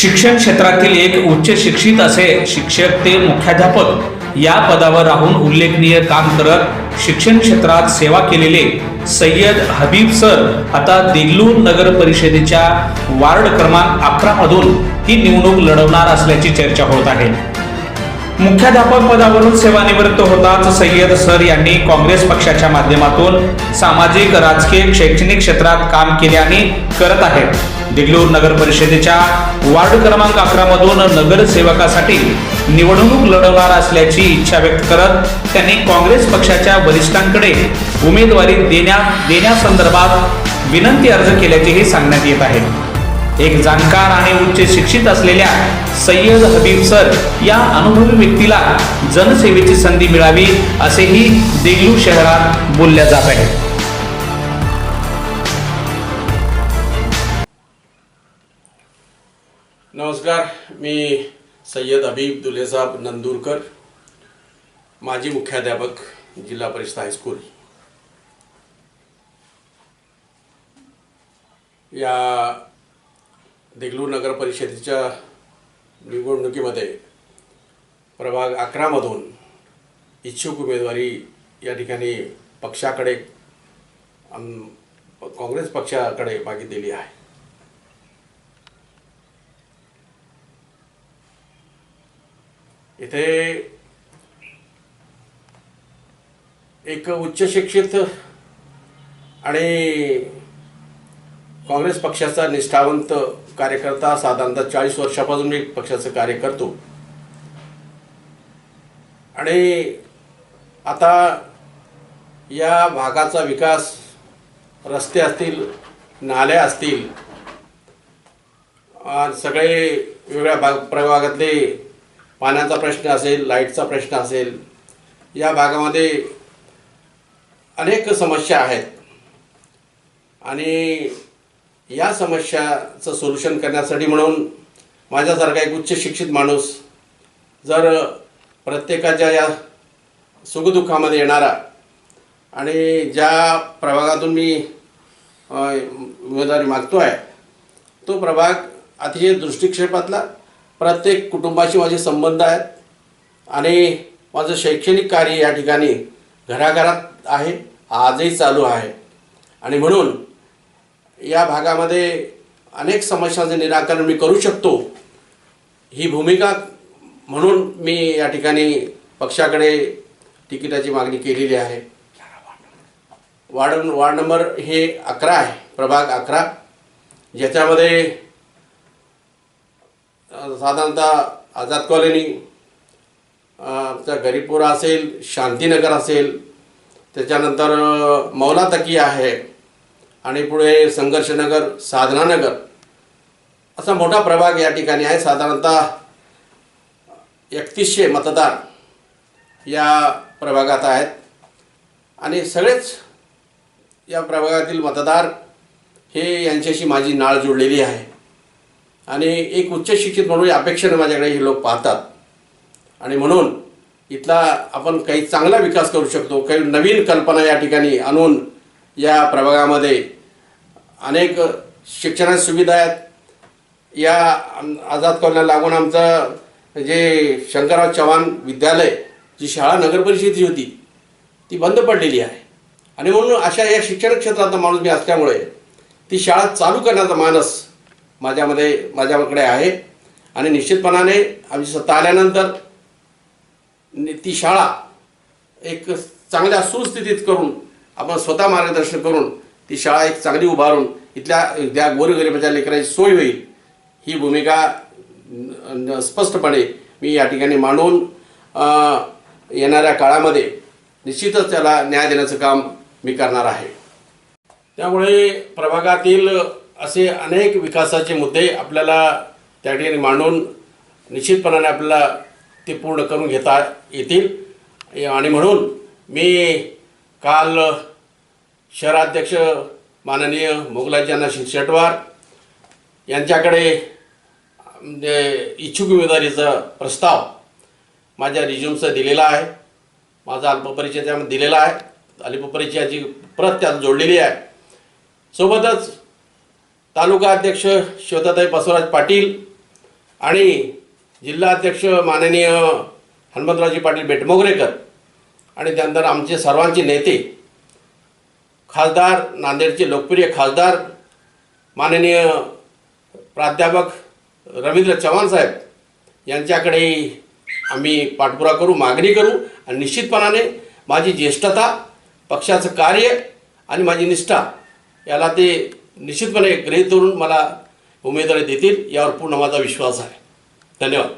शिक्षण क्षेत्रातील एक उच्च शिक्षित असे शिक्षक ते मुख्याध्यापक या पदावर राहून उल्लेखनीय काम करत शिक्षण क्षेत्रात सेवा केलेले सय्यद हबीब सर आता देगलूर नगर परिषदेच्या वार्ड क्रमांक अकरा मधून ही निवडणूक लढवणार असल्याची चर्चा होत आहे. मुख्याध्यापक पदावरून सेवानिवृत्त होताच सय्यद सर यांनी काँग्रेस पक्षाच्या माध्यमातून सामाजिक राजकीय शैक्षणिक क्षेत्रात काम केले आणि करत आहेत. देगलूर नगर परिषदेच्या वार्ड क्रमांक अकरा मधून नगरसेवकासाठी निवडणूक लढवणार असल्याची इच्छा व्यक्त करत त्यांनी काँग्रेस पक्षाच्या वरिष्ठांकडे उमेदवारी देण्या देण्यासंदर्भात विनंती अर्ज केल्याचेही सांगण्यात येत आहे. एक जाणकार आणि उच्च शिक्षित असलेल्या सय्यद हबीब सर या अनुभवी व्यक्तीला जनसेवेची संधी मिळावी असेही देगलू शहरात बोलल्या जात आहे. नमस्कार मी सय्यद हबीब दुलेसाब नंदुरकर माजी मुख्याध्यापक जिल्हा परिषद हायस्कूल या देगलूर नगर परिषदेच्या निवडणुकीमध्ये प्रभाग अकरामधून इच्छुक उमेदवारी या ठिकाणी पक्षाकडे काँग्रेस पक्षाकडे मागितलेली आहे. इथे एक उच्च शिक्षित आणि काँग्रेस पक्षाचा निष्ठावंत कार्यकर्ता साधारणतः चाळीस वर्षापासून मी पक्षाचं कार्य करतो. आणि आता या भागाचा विकास रस्ते असतील नाल्या असतील सगळे वेगळ्या भाग प्रभागातले पाण्याचा प्रश्न असेल लाईटचा प्रश्न असेल या भागामध्ये अनेक समस्या आहेत. आणि या समस्याचं सोल्युशन करण्यासाठी म्हणून माझ्यासारखा एक उच्च शिक्षित माणूस जर प्रत्येकाच्या या सुखदुःखामध्ये येणारा आणि ज्या प्रभागातून मी उमेदवारी मागतो आहे तो प्रभाग अतिशय दृष्टिक्षेपातला प्रत्येक कुटुंबाशी माझे संबंध आहेत आणि माझं शैक्षणिक कार्य या ठिकाणी घराघरात आहे आजही चालू आहे. आणि म्हणून या भागामध्ये अनेक समस्यांचे निराकरण मी करू शकतो. ही भूमिका म्हणून मी या ठिकाणी पक्षाकडे तिकिटाची मागणी केलेली आहे. वार्ड वार्ड नंबर हे अकरा आहे प्रभाग अकरा. ज्याच्यामध्ये साधारणतः आझाद कॉलनी आमचा गरीपुरा असेल शांतीनगर असेल त्याच्यानंतर मौलातकी मौला तकी आहे. आणि पुढे संघर्षनगर साधनानगर. असा मोठा प्रभाग या ठिकाणी आहे. साधारणतः एकतीसशे मतदार या प्रभागात आहेत. आणि सगळेच या प्रभागातील मतदार हे यांच्याशी माझी नाळ जोडलेली आहे. आणि एक उच्च शिक्षित म्हणून या अपेक्षेने माझ्याकडे हे लोक पाहतात. आणि म्हणून इथला आपण काही चांगला विकास करू शकतो. काही नवीन कल्पना या ठिकाणी आणून या प्रभागामध्ये अनेक शिक्षणाच्या सुविधा आहेत. या आझाद कॉलनीला लागून आमचं जे शंकरराव चव्हाण विद्यालय जी शाळा नगरपरिषदेची होती ती बंद पडलेली आहे. आणि म्हणून अशा या शिक्षण क्षेत्रात माणूस मी असल्यामुळे ती शाळा चालू करण्याचा मानस माझ्यामध्ये माझ्याकडे आहे. आणि निश्चितपणाने आमची सत्ता आल्यानंतर ती शाळा एक चांगल्या सुस्थितीत करून आपण स्वतः मार्गदर्शन करून ती शाळा एक चांगली उभारून इथल्या त्या गोरगरिबाच्या लेकराची सोय होईल. ही भूमिका स्पष्टपणे मी या ठिकाणी मांडून येणाऱ्या काळामध्ये निश्चितच त्याला न्याय देण्याचं काम मी करणार आहे. त्यामुळे प्रभागातील असे अनेक विकासाचे मुद्दे आपल्याला त्या ठिकाणी मांडून निश्चितपणाने आपल्याला ते पूर्ण करून घेता येतील. आणि म्हणून मी काल शहराध्यक्ष माननीय मोगलाजींना शिरशेटवार यांच्याकडे म्हणजे इच्छुक उमेदवारीचा प्रस्ताव माझ्या रिझ्युमचा दिलेला आहे. माझा अल्पपरिचय त्यामध्ये दिलेला आहे. अल्पपरिचयाची प्रत त्यात जोडलेली आहे. सोबतच तालुका अध्यक्ष श्वेताताई बसवराज पाटील आणि जिल्हा अध्यक्ष माननीय हनुमंतरावजी पाटील बेटमोगरेकर आणि त्यानंतर आमचे सर्वांचे नेते खासदार नांदेडचे लोकप्रिय खासदार माननीय प्राध्यापक रवींद्र चव्हाण साहेब यांच्याकडे आम्ही पाठपुरा करू मागणी करू आणि निश्चितपणाने माझी ज्येष्ठता पक्षाचं कार्य आणि माझी निष्ठा याला ते निश्चितपणे गृहीत धरून मला उमेदवारी देतील यावर पूर्ण माझा विश्वास आहे. धन्यवाद.